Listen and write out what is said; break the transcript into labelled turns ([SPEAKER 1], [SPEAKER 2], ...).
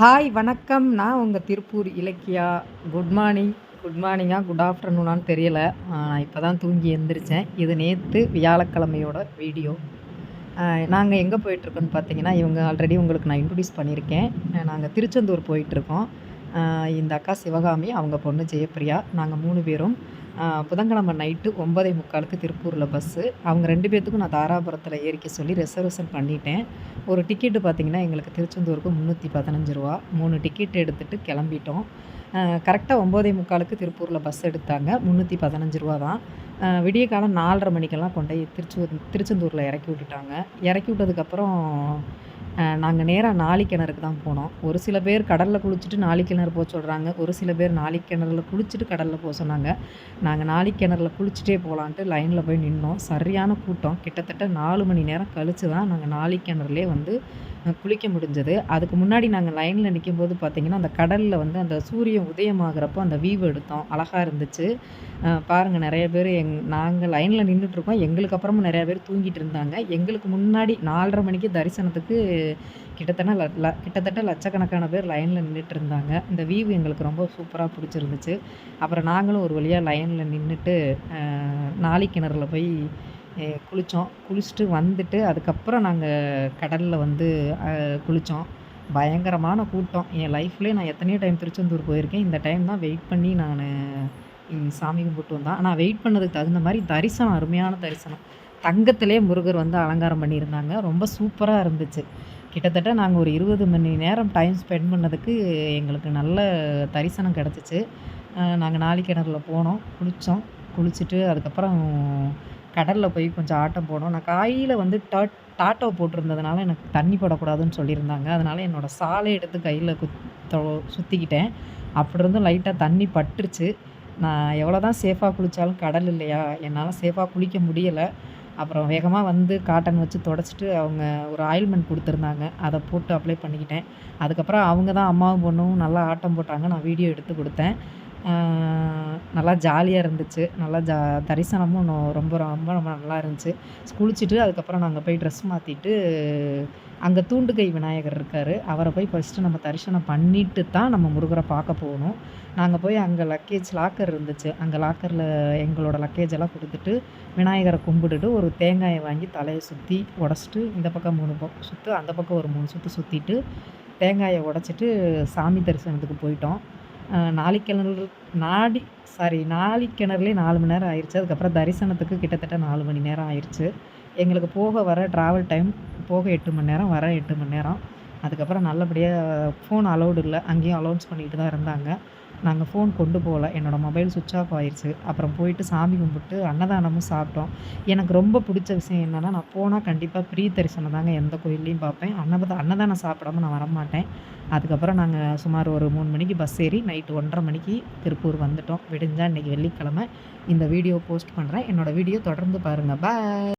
[SPEAKER 1] Hi வணக்கம். நான் உங்கள் Tiruppur Ilakkiya. Good morning good மார்னிங்கா good ஆஃப்டர்நூனான்னு தெரியல. நான் இப்போ தான் தூங்கி எழுந்திரிச்சேன் இது நேற்று வியாழக்கிழமையோட வீடியோ நாங்கள் எங்கே போயிட்டுருக்கோன்னு பார்த்தீங்கன்னா இவங்க ஆல்ரெடி உங்களுக்கு நான் இன்ட்ரடியூஸ் பண்ணியிருக்கேன். நாங்கள் திருச்செந்தூர் போயிட்டுருக்கோம் இந்த அக்கா சிவகாமி அவங்க பொண்ணு ஜெயப்பிரியா நாங்கள் மூணு பேரும் புதன்கிழமை நைட்டு ஒன்பதே முக்காலுக்கு திருப்பூரில் பஸ்ஸு அவங்க ரெண்டு பேர்த்துக்கும் நான் தாராபுரத்தில் ஏறிக்க சொல்லி ரிசர்வேஷன் பண்ணிட்டேன். ஒரு டிக்கெட்டு பார்த்திங்கன்னா எங்களுக்கு திருச்செந்தூருக்கு முந்நூற்றி பதினஞ்சு ரூபா. மூணு டிக்கெட் எடுத்துகிட்டு கிளம்பிட்டோம். கரெக்டாக ஒம்போதே முக்காலுக்கு திருப்பூரில் பஸ் எடுத்தாங்க. முந்நூற்றி பதினஞ்சு ரூபா தான். விடிய காலம் நாலரை மணிக்கெல்லாம் கொண்டு போய் திருச்சூர் திருச்செந்தூரில் இறக்கி விட்டுட்டாங்க. இறக்கி விட்டதுக்கப்புறம் நாங்கள் நேராக நாளிக்கிணறுக்கு தான் போனோம். ஒரு சில பேர் கடலில் குளிச்சுட்டு நாளிக்கிணறு போக சொல்கிறாங்க ஒரு சில பேர் நாளிக்கிணறுல குளிச்சுட்டு கடலில் போக சொன்னாங்க. நாங்கள் நாளிக்கிணறுல குளிச்சுட்டே போகலான்ட்டு லைனில் போய் நின்னோம். சரியான கூட்டம். கிட்டத்தட்ட நாலு மணி நேரம் கழித்து தான் நாங்கள் நாளிக்கிணறுலே வந்து குளிக்க முடிஞ்சது. அதுக்கு முன்னாடி நாங்கள் லைனில் நிற்கும் போது பார்த்திங்கன்னா அந்த கடலில் வந்து அந்த சூரியன் உதயமாகிறப்போ அந்த வீவு எடுத்தோம். அழகாக இருந்துச்சு. பாருங்கள் நிறைய பேர் எங் நாங்கள் லைனில் நின்றுட்டுருக்கோம் எங்களுக்கு அப்புறமும் நிறையா பேர் தூங்கிட்டு இருந்தாங்க. எங்களுக்கு முன்னாடி நாலரை மணிக்கு தரிசனத்துக்கு கிட்டத்தட்ட ல கிட்டத்தட்ட லட்சக்கணக்கான பேர் லைனில் நின்றுட்டு இருந்தாங்க. இந்த வியூ எங்களுக்கு ரொம்ப சூப்பராக பிடிச்சிருந்துச்சு. அப்புறம் நாங்களும் ஒரு வழியாக லைனில் நின்றுட்டு நாளி கிணறுல போய் குளித்தோம் குளிச்சுட்டு வந்துட்டு அதுக்கப்புறம் நாங்கள் கடலில் வந்து குளித்தோம் பயங்கரமான கூட்டம். என் லைஃப்லேயே நான் எத்தனையோ டைம் திருச்செந்தூர் போயிருக்கேன். இந்த டைம் தான் வெயிட் பண்ணி நான் சாமி கும்பிட்டு வந்தேன். ஆனால் வெயிட் பண்ணதுக்கு தகுந்த மாதிரி தரிசனம் அருமையான தரிசனம். தங்கத்திலே முருகர் வந்து அலங்காரம் பண்ணியிருந்தாங்க. ரொம்ப சூப்பராக இருந்துச்சு. கிட்டத்தட்ட நாங்கள் ஒரு இருபது மணி நேரம் டைம் ஸ்பெண்ட் பண்ணதுக்கு எங்களுக்கு நல்ல தரிசனம் கிடச்சிச்சு. நாங்கள் நாளிக்கிணறுல போனோம் குளித்தோம் குளிச்சுட்டு அதுக்கப்புறம் கடலில் போய் கொஞ்சம் ஆட்டம் போனோம் நான் காயில் வந்து டாட் டாட்டோ போட்டிருந்ததுனால எனக்கு தண்ணி படக்கூடாதுன்னு சொல்லியிருந்தாங்க. அதனால் என்னோடய சாலை எடுத்து கையில் குத்த சுற்றிக்கிட்டேன் அப்படி இருந்தும் லைட்டாக தண்ணி பட்டுருச்சு. நான் எவ்வளோ தான் சேஃபாக குளித்தாலும் கடல் இல்லையா? என்னால் சேஃபாக குளிக்க முடியலை. அப்புறம் வேகமாக வந்து காட்டன் வச்சு தொடச்சிட்டு அவங்க ஒரு ஆயில்மெண்ட் கொடுத்துருந்தாங்க. அதை போட்டு அப்ளை பண்ணிக்கிட்டேன். அதுக்கப்புறம் அவங்க தான் அம்மாவும் பொண்ணும் நல்லா ஆட்டம் போட்டாங்க. நான் வீடியோ எடுத்து கொடுத்தேன். நல்லா ஜாலியாக இருந்துச்சு. நல்லா ஜா தரிசனமும் ரொம்ப ரொம்ப ரொம்ப நல்லா இருந்துச்சு. குளிச்சுட்டு அதுக்கப்புறம் நாங்கள் போய் ட்ரெஸ் மாற்றிட்டு அங்கே தூண்டுகை விநாயகர் இருக்கார். அவரை போய் ஃபஸ்ட்டு நம்ம தரிசனம் பண்ணிட்டு தான் நம்ம முருகரை பார்க்க போகணும். நாங்கள் போய் அங்கே லக்கேஜ் லாக்கர் இருந்துச்சு. அங்கே லாக்கரில் எங்களோட லக்கேஜ் எல்லாம் கொடுத்துட்டு விநாயகரை கும்பிட்டுட்டு ஒரு தேங்காயை வாங்கி தலையை சுற்றி உடச்சிட்டு இந்த பக்கம் மூணு பக்கம் சுற்று அந்த பக்கம் ஒரு மூணு சுற்று சுற்றிட்டு தேங்காயை உடச்சிட்டு சாமி தரிசனத்துக்கு போயிட்டோம். நாளிக்கிணறு நாடி சாரி நாளிக்கிணறுலேயே நாலு மணி நேரம் ஆயிடுச்சு அதுக்கப்புறம் தரிசனத்துக்கு கிட்டத்தட்ட நாலு மணி நேரம் ஆயிடுச்சு எங்களுக்கு போக வர ட்ராவல் டைம் போக எட்டு மணி நேரம் வர எட்டு மணி நேரம். அதுக்கப்புறம் நல்லபடியாக ஃபோன் அலௌடு இல்லை. அங்கேயும் அலௌன்ஸ் பண்ணிட்டு தான் இருந்தாங்க. நாங்கள் ஃபோன் கொண்டு போகல. என்னோடய மொபைல் சுவிட்ச் ஆஃப் ஆயிடுச்சு அப்புறம் போயிட்டு சாமி கும்பிட்டு அன்னதானமும் சாப்பிட்டோம். எனக்கு ரொம்ப பிடிச்ச விஷயம் என்னென்னா நான் போனால் கண்டிப்பாக ப்ரீ தரிசனம் தாங்க எந்த கோயில்லையும் பார்ப்பேன். அன்னபத அன்னதானம் சாப்பிடாம நான் வரமாட்டேன். அதுக்கப்புறம் நாங்கள் சுமார் ஒரு மூணு மணிக்கு பஸ் ஏறி நைட்டு ஒன்றரை மணிக்கு திருப்பூர் வந்துட்டோம். விடிஞ்சால் இன்றைக்கி வெள்ளிக்கிழமை. இந்த வீடியோ போஸ்ட் பண்ணுறேன் என்னோடய வீடியோ தொடர்ந்து பாருங்கள் பாய்